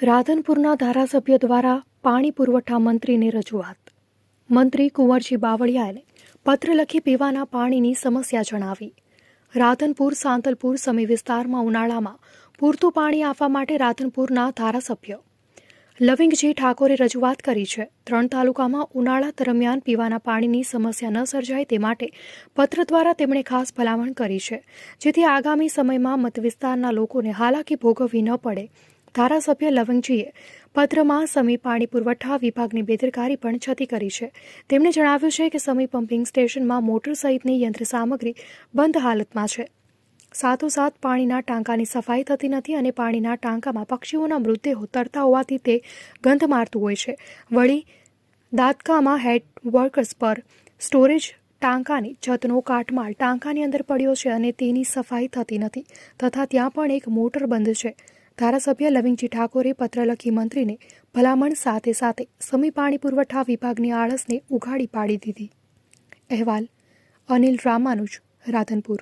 રાધનપુરના ધારાસભ્ય દ્વારા પાણી પુરવઠા મંત્રીને રજૂઆત. મંત્રી કુંવરજી બાવળિયાએ પત્ર લખી પીવાના પાણીની સમસ્યા જણાવી. રાધનપુર, સાંતલપુર સમી વિસ્તારમાં ઉનાળામાં પૂરતું પાણી આપવા માટે રાધનપુરના ધારાસભ્ય લવિંગજી ઠાકોરે રજૂઆત કરી છે. ત્રણ તાલુકામાં ઉનાળા દરમિયાન પીવાના પાણીની સમસ્યા ન સર્જાય તે માટે પત્ર દ્વારા તેમણે ખાસ ભલામણ કરી છે, જેથી આગામી સમયમાં મતવિસ્તારના લોકોને હાલાકી ભોગવવી ન પડે ધારાસભ્ય લવંગજીએ પત્રમાં સમી પાણી પુરવઠા વિભાગની બેદરકારી પણ છતી કરી છે. તેમણે જણાવ્યું છે કે સમી પમ્પિંગ સ્ટેશનમાં મોટર સહિતની યંત્ર સામગ્રી બંધ હાલતમાં છે. સાથોસાથ પાણીના ટાંકાની સફાઈ થતી નથી અને પાણીના ટાંકામાં પક્ષીઓના મૃતદેહો તરતા હોવાથી તે ગંધ મારતું હોય છે. વળી દાદકામાં હેડ વર્કર્સ પર સ્ટોરેજ ટાંકાની છતનો કાટમાળ ટાંકાની અંદર પડ્યો છે અને તેની સફાઈ થતી નથી. તથા ત્યાં પણ એક મોટર બંધ છે. ધારાસભ્ય લવિંગજી ઠાકોરે પત્ર લખી મંત્રીને ભલામણ સાથે સાથે સમી પાણી પુરવઠા વિભાગની આળસને ઉઘાડી પાડી દીધી. અહેવાલ અનિલ રામાનુજ, રાધનપુર.